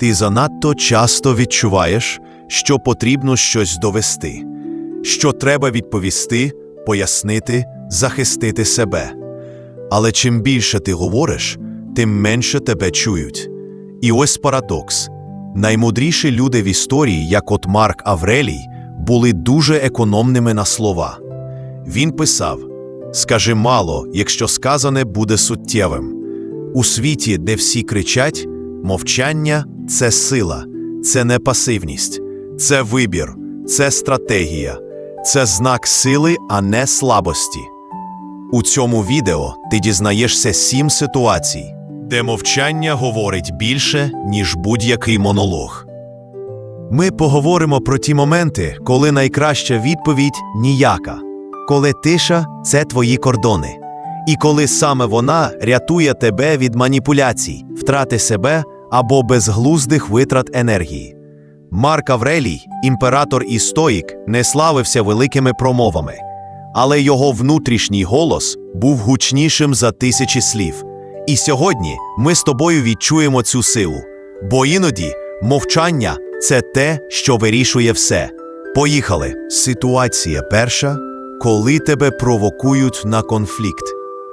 Ти занадто часто відчуваєш, що потрібно щось довести, що треба відповісти, пояснити, захистити себе. Але чим більше ти говориш, тим менше тебе чують. І ось парадокс. Наймудріші люди в історії, як от Марк Аврелій, були дуже економними на слова. Він писав: Скажи мало, якщо сказане буде суттєвим. У світі, де всі кричать, мовчання це сила, це не пасивність, це вибір, це стратегія, це знак сили, а не слабості. У цьому відео ти дізнаєшся сім ситуацій, де мовчання говорить більше, ніж будь-який монолог. Ми поговоримо про ті моменти, коли найкраща відповідь ніяка, коли тиша це твої кордони, і коли саме вона рятує тебе від маніпуляцій, втрати себе або безглуздих витрат енергії. Марк Аврелій, імператор і стоїк, не славився великими промовами, але його внутрішній голос був гучнішим за тисячі слів. І сьогодні ми з тобою відчуємо цю силу, бо іноді мовчання це те, що вирішує все. Поїхали. Ситуація перша, коли тебе провокують на конфлікт.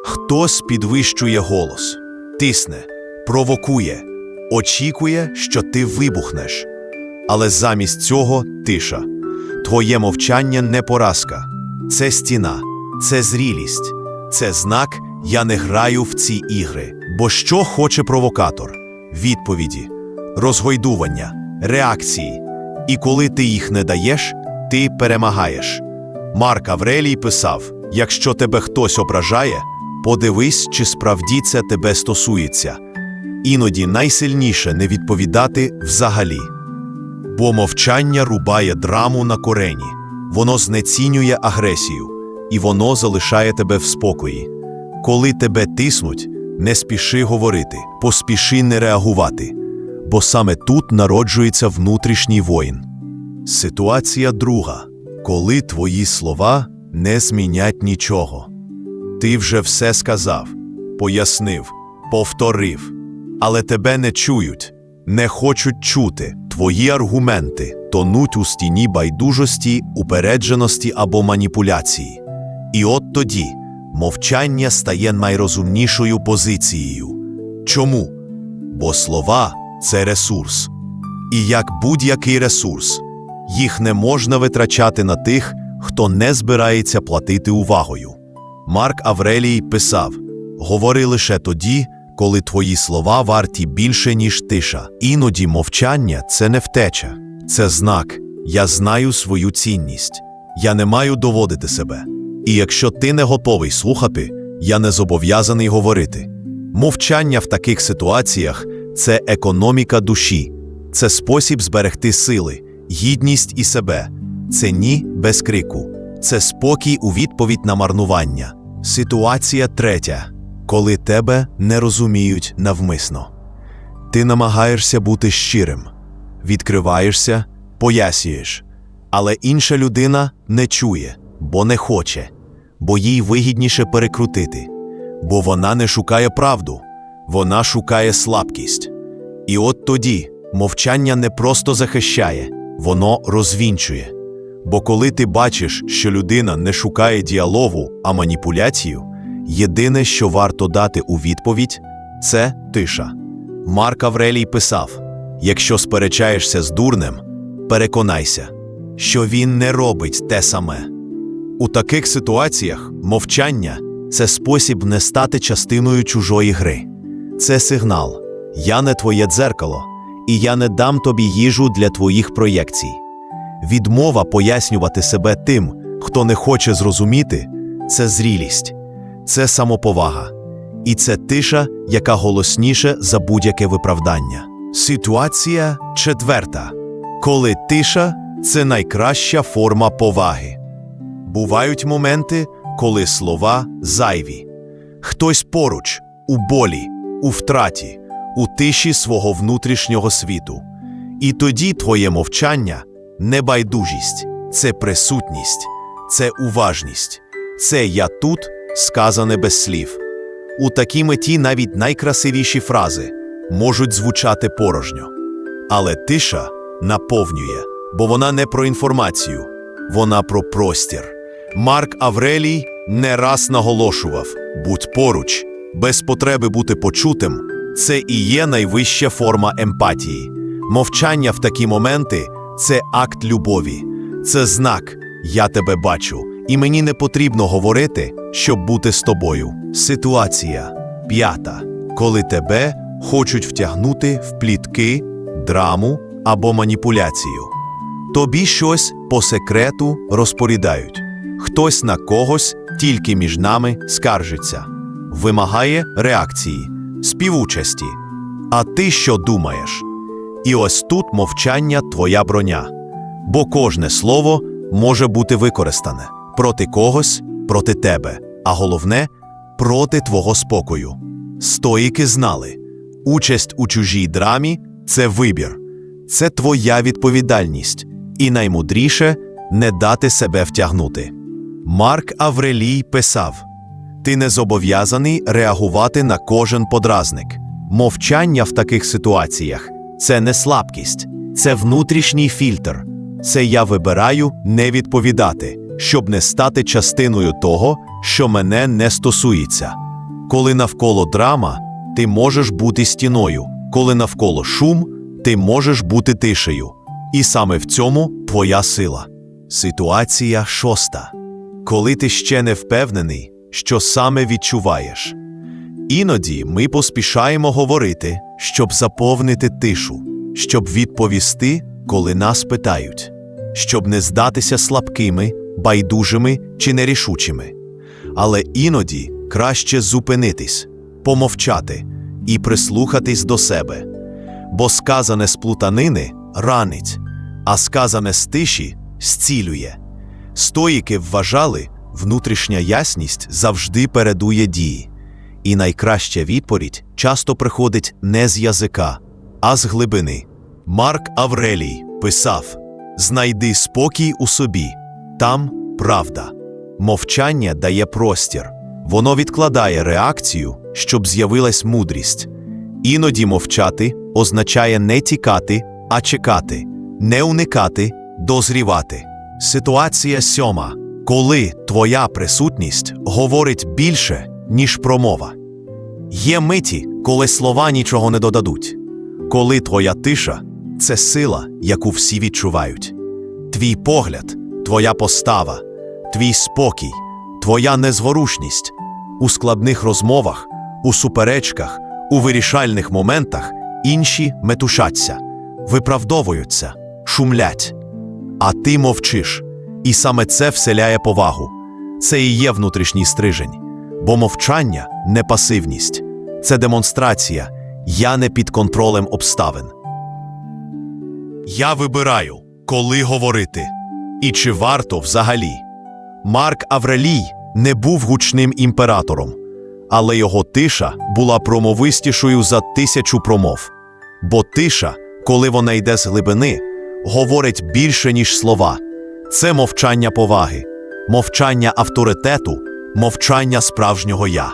Хтось підвищує голос, тисне, провокує, очікує, що ти вибухнеш. Але замість цього тиша. Твоє мовчання не поразка, це стіна, це зрілість, це знак я не граю в ці ігри. Бо що хоче провокатор? Відповіді, розгойдування, реакції. І коли ти їх не даєш, ти перемагаєш. Марк Аврелій писав: якщо тебе хтось ображає, подивись, чи справді це тебе стосується. Іноді найсильніше не відповідати взагалі. Бо мовчання рубає драму на корені, воно знецінює агресію, і воно залишає тебе в спокої. Коли тебе тиснуть, не спіши говорити, поспіши не реагувати, бо саме тут народжується внутрішній воїн. Ситуація друга, коли твої слова не змінять нічого. Ти вже все сказав, пояснив, повторив, але тебе не чують, не хочуть чути. Твої аргументи тонуть у стіні байдужості, упередженості або маніпуляції. І от тоді мовчання стає найрозумнішою позицією. Чому? Бо слова це ресурс. І як будь-який ресурс, їх не можна витрачати на тих, хто не збирається платити увагою. Марк Аврелій писав: Говори лише тоді, коли твої слова варті більше, ніж тиша. Іноді мовчання це не втеча, це знак. Я знаю свою цінність. Я не маю доводити себе. І якщо ти не готовий слухати, я не зобов'язаний говорити. Мовчання в таких ситуаціях це економіка душі, це спосіб зберегти сили, гідність і себе. Це ні без крику, це спокій у відповідь на марнування. Ситуація третя, коли тебе не розуміють навмисно. Ти намагаєшся бути щирим, відкриваєшся, пояснюєш, але інша людина не чує, бо не хоче, бо їй вигідніше перекрутити, бо вона не шукає правду, вона шукає слабкість. І от тоді мовчання не просто захищає, воно розвінчує. Бо коли ти бачиш, що людина не шукає діалогу, а маніпуляцію, єдине, що варто дати у відповідь, це тиша. Марк Аврелій писав: якщо сперечаєшся з дурнем, переконайся, що він не робить те саме. У таких ситуаціях мовчання це спосіб не стати частиною чужої гри. Це сигнал: я не твоє дзеркало, і я не дам тобі їжу для твоїх проєкцій. Відмова пояснювати себе тим, хто не хоче зрозуміти, це зрілість, це самоповага, і це тиша, яка голосніше за будь-яке виправдання. Ситуація четверта, коли тиша це найкраща форма поваги. Бувають моменти, коли слова зайві. Хтось поруч, у болі, у втраті, у тиші свого внутрішнього світу. І тоді твоє мовчання небайдужість, це присутність, це уважність, це я тут, сказане без слів. У такій меті навіть найкрасивіші фрази можуть звучати порожньо. Але тиша наповнює, бо вона не про інформацію, вона про простір. Марк Аврелій не раз наголошував: будь поруч, без потреби бути почутим. Це і є найвища форма емпатії. Мовчання в такі моменти це акт любові, це знак Я тебе бачу, і мені не потрібно говорити, щоб бути з тобою. Ситуація п'ята, коли тебе хочуть втягнути в плітки, драму або маніпуляцію. Тобі щось по секрету розпорідають. Хтось на когось тільки між нами скаржиться, вимагає реакції, співучасті. А ти що думаєш? І ось тут мовчання твоя броня. Бо кожне слово може бути використане проти когось, проти тебе, а головне проти твого спокою. Стоїки знали, участь у чужій драмі це вибір, це твоя відповідальність, і наймудріше не дати себе втягнути. Марк Аврелій писав: Ти не зобов'язаний реагувати на кожен подразник. Мовчання в таких ситуаціях це не слабкість, це внутрішній фільтр. Це я вибираю не відповідати, щоб не стати частиною того, що мене не стосується. Коли навколо драма, ти можеш бути стіною, коли навколо шум, ти можеш бути тишею. І саме в цьому твоя сила. Ситуація шоста. Коли ти ще не впевнений, що саме відчуваєш. Іноді ми поспішаємо говорити, щоб заповнити тишу, щоб відповісти, коли нас питають, щоб не здатися слабкими, байдужими чи нерішучими. Але іноді краще зупинитись, помовчати і прислухатись до себе. Бо сказане з плутанини ранить, а сказане з тиші зцілює. Стоїки вважали, внутрішня ясність завжди передує дії. І найкраща відповідь часто приходить не з язика, а з глибини. Марк Аврелій писав: Знайди спокій у собі, там правда. Мовчання дає простір, воно відкладає реакцію, щоб з'явилась мудрість. Іноді мовчати означає не тікати, а чекати, не уникати, дозрівати. Ситуація сьома, коли твоя присутність говорить більше, ніж промова. Є миті, коли слова нічого не додадуть, коли твоя тиша це сила, яку всі відчувають. Твій погляд, твоя постава, твій спокій, твоя незворушність у складних розмовах, у суперечках, у вирішальних моментах інші метушаться, виправдовуються, шумлять. А ти мовчиш, і саме це вселяє повагу. Це і є внутрішній стрижень, бо мовчання не пасивність, це демонстрація, я не під контролем обставин. Я вибираю, коли говорити, і чи варто взагалі. Марк Аврелій не був гучним імператором, але його тиша була промовистішою за тисячу промов. Бо тиша, коли вона йде з глибини, говорить більше, ніж слова. Це мовчання поваги, мовчання авторитету, мовчання справжнього я.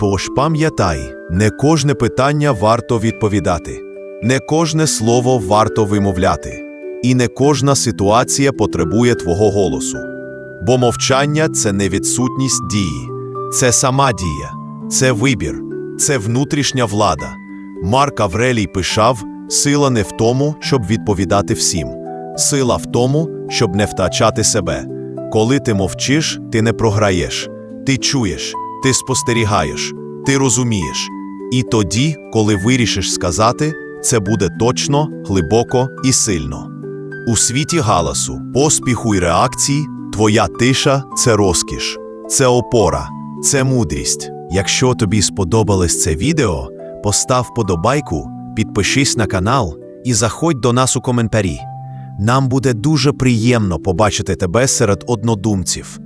Тож пам'ятай, не кожне питання варто відповідати, не кожне слово варто вимовляти, і не кожна ситуація потребує твого голосу. Бо мовчання це не відсутність дії, це сама дія, це вибір, це внутрішня влада. Марк Аврелій пишав: сила не в тому, щоб відповідати всім, сила в тому, щоб не втачати себе. Коли ти мовчиш, ти не програєш, ти чуєш, ти спостерігаєш, ти розумієш. І тоді, коли вирішиш сказати, це буде точно, глибоко і сильно. У світі галасу, поспіху й реакції, твоя тиша це розкіш, це опора, це мудрість. Якщо тобі сподобалось це відео, постав подобайку, підпишись на канал і заходь до нас у коментарі. Нам буде дуже приємно побачити тебе серед однодумців.